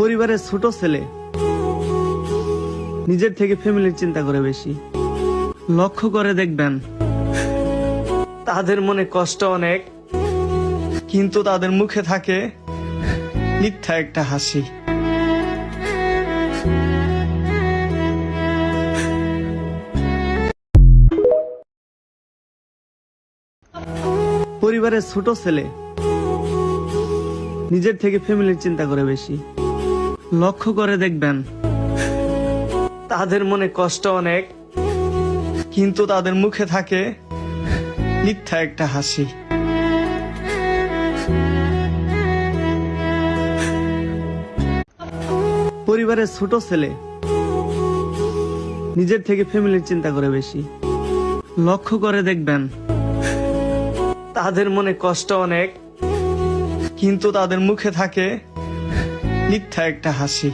পরিবারের ছোট ছেলে। নিজের থেকে ফ্যামিলির চিন্তা করে বেশি। লক্ষ্য করে দেখবেন, তাদের মনে কষ্ট অনেক, কিন্তু তাদের মুখে থাকে মিথ্যা একটা হাসি। পরিবারের ছোট ছেলে নিজের থেকে ফ্যামিলির চিন্তা করে বেশি। লক্ষ্য করে দেখবেন, তাদের মনে কষ্ট অনেক, কিন্তু তাদের মুখে থাকে মিথ্যা একটা হাসি। পরিবারের ছোট ছেলে নিজের থেকে ফ্যামিলির চিন্তা করে বেশি। লক্ষ্য করে দেখবেন, তাদের মনে কষ্ট অনেক কিন্তু তাদের মুখে থাকে মিথ্যা একটা হাসি।